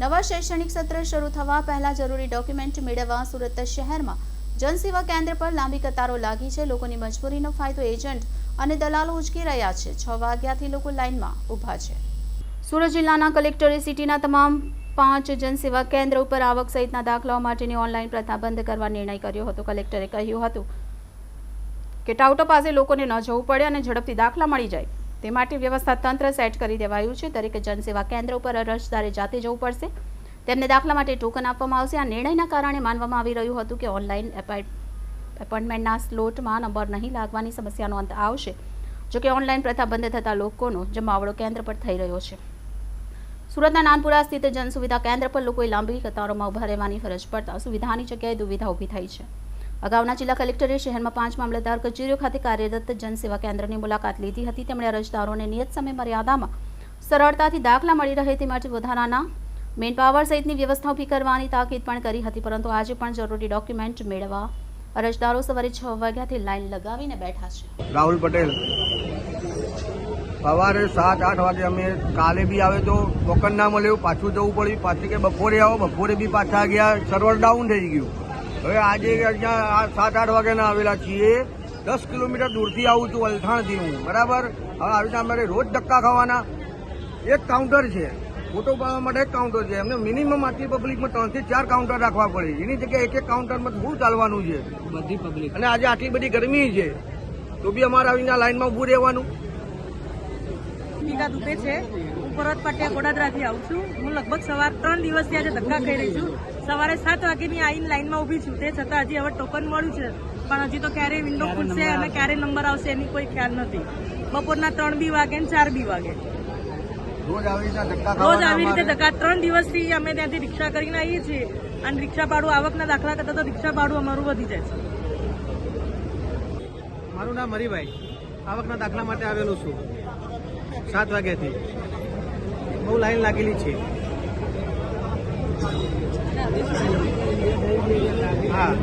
નવા શૈક્ષણિક સત્ર શરૂ થવા પહેલા જરૂરી ડોક્યુમેન્ટ મેળવવા સુરત શહેરમાં જનસેવા કેન્દ્ર પર લાંબી કતારો લાગી છે. લોકોની મજબૂરીનો ફાયદો એજન્ટ અને દલાલો ઉચકી રહ્યા છે. છ વાગ્યાથી લોકો લાઇનમાં ઊભા છે. સુરત જિલ્લાના કલેક્ટરે સિટીના તમામ પાંચ જનસેવા કેન્દ્ર ઉપર આવક સહિતના દાખલાઓ માટેની ઓનલાઈન પ્રથા બંધ કરવા નિર્ણય કર્યો હતો. કલેક્ટરે કહ્યું હતું કે ટાઉટો પાસે લોકોને ન જવું પડે અને ઝડપથી દાખલા મળી જાય. તે માટે વ્યવસ્થા તંત્ર સેટ કરી દેવાયું છે. દરેક જનસેવા કેન્દ્ર ઉપર અરજદારે જાતે જવું પડશે. તેમને દાખલા માટે ટોકન આપવામાં આવશે. આ નિર્ણયના કારણે માનવામાં આવી રહ્યું હતું કે ઓનલાઈન એપોઇન્ટમેન્ટના સ્લોટમાં નંબર નહીં લાગવાની સમસ્યાનો અંત આવશે. જોકે ઓનલાઈન પ્રથા બંધ થતાં લોકોનો જમાવડો કેન્દ્ર પર થઈ રહ્યો છે. સુરતના નાનપુરા સ્થિત જનસુવિધા કેન્દ્ર પર લોકોએ લાંબી કતારોમાં ઊભા રહેવાની ફરજ પડતા સુવિધાની જગ્યાએ દુવિધા ઊભી થઈ છે. અગાઉના જિલ્લા કલેક્ટરે શહેરમાં પાંચ મામલતદાર કચેરીઓ ખાતે કાર્યરત જનસેવા કેન્દ્રની મુલાકાત લીધી હતી. તેમણે અરજદારોને નિયત સમય મર્યાદામાં સરળતાથી દાખલા મળી રહે તે માટે વધારાના મેનપાવર સહિતની વ્યવસ્થા ઊભી કરવાની તાકીદ પણ કરી હતી, પરંતુ આજે પણ જરૂરી ડોક્યુમેન્ટ મેળવવા અરજદારો સવારે છ વાગ્યાથી લાઇન લગાવીને બેઠા છે. રાહુલ પટેલ, સવારે સાત, આઠ વાગે અમે કાલે બી આવે તો ટોકન ના મળ્યું પાછું જવું પડ્યું. પાછું કે બપોરે આવો, બપોરે બી પાછા ગયા સર્વર ડાઉન થઈ ગયું. હવે આજે અહીંયા આ સાત આઠ વાગ્યાના આવેલા છીએ. દસ કિલોમીટર દૂરથી આવું છું વલથાણથી હું બરાબર? હવે આવી રીતે અમારે રોજ ધક્કા ખાવાના. એક કાઉન્ટર છે. ફોટો પાડવા માટે એક કાઉન્ટર છે. એમને મિનિમમ આટલી પબ્લિકમાં ત્રણથી ચાર કાઉન્ટર રાખવા પડે. એની જગ્યાએ એક એક કાઉન્ટરમાં શું ચાલવાનું છે? બધી પબ્લિક અને આજે આટલી બધી ગરમી છે. તો બી અમારે આવીને લાઈનમાં ઊભું રહેવાનું. ટીકા દુબે છે. હું પાટિયા ગોડાદરાથી આવું છું. હું લગભગ સવાર ત્રણ દિવસથી આજે ધક્કા ખાઈ રહી છું. સવારે સાત વાગ્યાની આવીને લાઈનમાં ઊભી છું. તે છતાં હજી હવે ટોકન મળ્યું છે. પણ હજી તો ક્યારે વિન્ડો ખુલશે અને ક્યારે નંબર આવશે એની કોઈ ખ્યાલ નથી. બપોરના ત્રણ બી વાગે ને ચાર બી વાગે. રોજ આવી રીતે ધક્કા રોજ ખાવાના આવી રીતે અમારે. ધક્કા. ત્રણ દિવસથી અમે ત્યાંથી રિક્ષા કરીને આવીએ છીએ અને રિક્ષા ભાડું આવકના દાખલા કરતા તો રિક્ષા ભાડું અમારું વધી જાય છે. મારું નામ હરિભાઈ. આવકના દાખલા માટે આવેલું છું. સાત વાગ્યાથી. બહુ લાઈન લાગેલી છે. હા.